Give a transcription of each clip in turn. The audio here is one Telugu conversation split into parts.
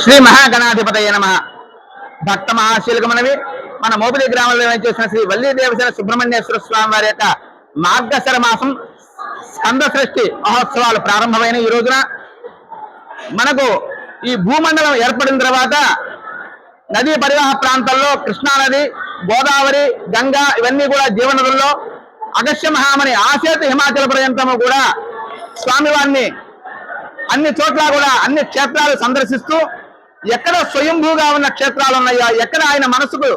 శ్రీ మహాగణాధిపతయ నమ. భక్త మహాశీలకమనవి మన మోపిలి గ్రామంలో చేసిన శ్రీ వల్లి దేవసేన సుబ్రహ్మణ్యేశ్వర స్వామి వారి యొక్క మార్గశర మాసం స్కంద సృష్టి మహోత్సవాలు ప్రారంభమైన ఈ రోజున. మనకు ఈ భూమండలం ఏర్పడిన తర్వాత నదీ పరివాహ ప్రాంతాల్లో కృష్ణా నది గోదావరి గంగా ఇవన్నీ కూడా జీవనదుల్లో అగస్య మహామని ఆసేత హిమాచల పర్యంతము కూడా స్వామివారిని అన్ని చోట్ల కూడా అన్ని క్షేత్రాలు సందర్శిస్తూ ఎక్కడ స్వయంభూగా ఉన్న క్షేత్రాలు ఉన్నాయా ఎక్కడ ఆయన మనసుకు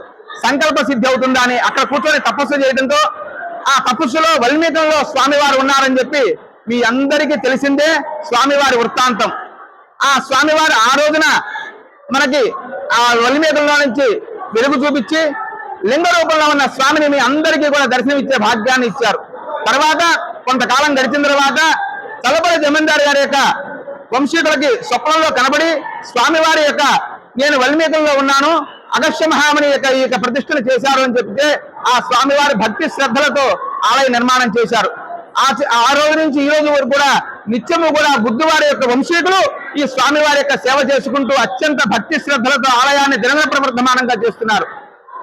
సంకల్ప సిద్ధి అవుతుందా అని అక్కడ కూర్చొని తపస్సు చేయడంతో ఆ తపస్సులో వల్మీకంలో స్వామివారు ఉన్నారని చెప్పి మీ అందరికీ తెలిసిందే స్వామివారి వృత్తాంతం. ఆ స్వామివారు ఆ రోజున మనకి ఆ వల్మీకంలో నుంచి వెలుగు చూపించి లింగ రూపంలో ఉన్న స్వామిని మీ అందరికీ కూడా దర్శనమిచ్చే భాగ్యాన్ని ఇచ్చారు. తర్వాత కొంతకాలం గడిచిన తర్వాత తలపల జమీందారు గారి యొక్క వంశీకులకి స్వప్నంలో కనబడి స్వామివారి యొక్క నేను వల్మీకంలో ఉన్నాను. అగస్య మహాముని యొక్క ఈ యొక్క ప్రతిష్టను చేశారు అని చెప్తే ఆ స్వామివారి భక్తి శ్రద్ధలతో ఆలయ నిర్మాణం చేశారు. ఆ ఆ రోజు నుంచి ఈ రోజు వరకు కూడా నిత్యము కూడా బుద్ధువారి యొక్క వంశీకులు ఈ స్వామివారి యొక్క సేవ చేసుకుంటూ అత్యంత భక్తి శ్రద్ధలతో ఆలయాన్ని దినగ ప్రవర్ధమానంగా చేస్తున్నారు.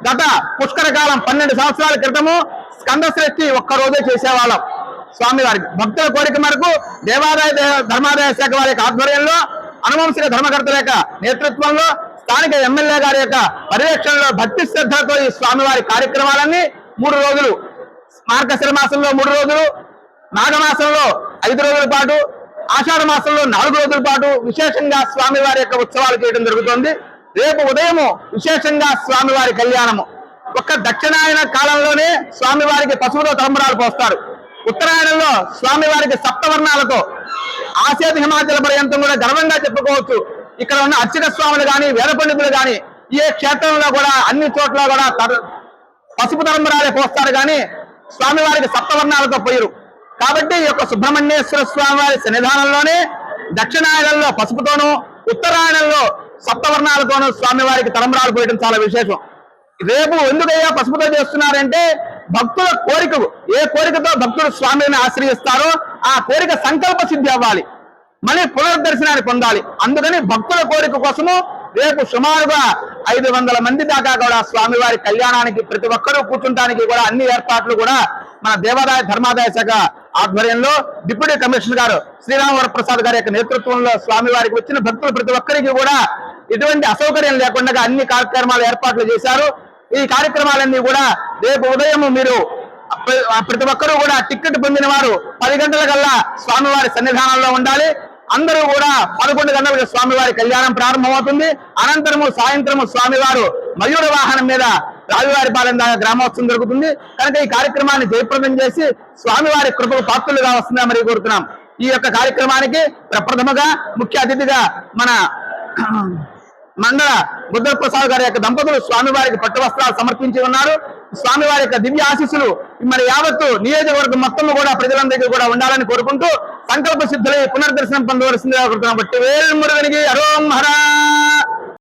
గత పుష్కర కాలం పన్నెండు సంవత్సరాల క్రితము స్కంద శ్రేష్ఠి ఒక్క రోజే చేసేవాళ్ళం. స్వామివారికి. భక్తుల కోరిక మేరకు దేవాదాయ ధర్మాదాయ శాఖ వారి యొక్క ఆధ్వర్యంలో అనువంశిక ధర్మకర్తల యొక్క నేతృత్వంలో స్థానిక ఎమ్మెల్యే గారి యొక్క పర్యవేక్షణలో భక్తి శ్రద్ధలతో ఈ స్వామివారి కార్యక్రమాలన్నీ మూడు రోజులు. మార్గశిర మాసంలో మూడు రోజులు నాగమాసంలో ఐదు రోజుల పాటు ఆషాఢ మాసంలో నాలుగు రోజుల పాటు విశేషంగా స్వామివారి యొక్క ఉత్సవాలు చేయడం జరుగుతుంది. రేపు ఉదయము విశేషంగా స్వామివారి కళ్యాణము. ఒక్క దక్షిణాయన కాలంలోనే స్వామివారికి పశువుతో తలంబరాలు పోస్తారు. ఉత్తరాయణంలో స్వామివారికి సప్తవర్ణాలతో ఆసేతు హిమాచల పర్యంతం కూడా గర్వంగా చెప్పుకోవచ్చు. ఇక్కడ ఉన్న అర్చక స్వాములు గాని వేద పండితులు గాని ఏ క్షేత్రంలో కూడా అన్ని చోట్ల కూడా పసుపు తరంబరాలే పోస్తారు కానీ స్వామివారికి సప్తవర్ణాలతో పోయరు. కాబట్టి ఈ యొక్క సుబ్రహ్మణ్యేశ్వర స్వామివారి సన్నిధానంలోనే దక్షిణాయనంలో పసుపుతోనూ ఉత్తరాయణంలో సప్తవర్ణాలతోనూ స్వామివారికి తలంబరాలు పోయడం చాలా విశేషం. రేపు ఎందుకయ్యా పసుపుతో చేస్తున్నారంటే భక్తుల కోరికకు ఏ కోరికతో భక్తుడు స్వామిని ఆశ్రయిస్తారో ఆ కోరిక సంకల్ప సిద్ధి అవ్వాలి. మళ్ళీ పునర్దర్శనాన్ని పొందాలి. అందుకని భక్తుల కోరిక కోసము రేపు సుమారుగా ఐదు వందల మంది దాకా కూడా స్వామివారి కళ్యాణానికి ప్రతి ఒక్కరూ కూర్చుంటానికి కూడా అన్ని ఏర్పాట్లు కూడా మన దేవాదాయ ధర్మాదాయ శాఖ ఆధ్వర్యంలో డిప్యూటీ కమిషనర్ గారు శ్రీరామవర ప్రసాద్ గారి యొక్క నేతృత్వంలో స్వామివారికి వచ్చిన భక్తులు ప్రతి ఒక్కరికి కూడా ఎటువంటి అసౌకర్యం లేకుండా అన్ని కార్యక్రమాలు ఏర్పాట్లు చేశారు. ఈ కార్యక్రమాలన్నీ కూడా రేపు ఉదయం మీరు ప్రతి ఒక్కరూ కూడా టిక్కెట్ పొందిన వారు పది గంటల కల్లా స్వామివారి సన్నిధానంలో ఉండాలి. అందరూ కూడా పదకొండు గంటలకు స్వామివారి కళ్యాణం ప్రారంభమవుతుంది. అనంతరము సాయంత్రము స్వామివారు మయూర వాహనం మీద రాజువారి పాలెం దాకా గ్రామోత్సవం జరుగుతుంది. కనుక ఈ కార్యక్రమాన్ని జయప్రదం చేసి స్వామివారి కృపకు పాత్రులుగా వస్తుందా కోరుతున్నాం. ఈ యొక్క కార్యక్రమానికి ప్రప్రథమగా ముఖ్య అతిథిగా మన మండల బుద్ధప్రసాద్ గారి యొక్క దంపతులు స్వామివారికి పట్టు వస్త్రాలు సమర్పించి ఉన్నారు. స్వామివారి యొక్క దివ్య ఆశీస్సులు మరి యావత్తు నియోజకవర్గం మొత్తం కూడా ప్రజలందరికీ కూడా ఉండాలని కోరుకుంటూ సంకల్ప సిద్ధులై పునర్దర్శనం పొందవలసిందిగా కోరుతున్నాం. బట్టి వేల్ మురుగనికి అరోం హరా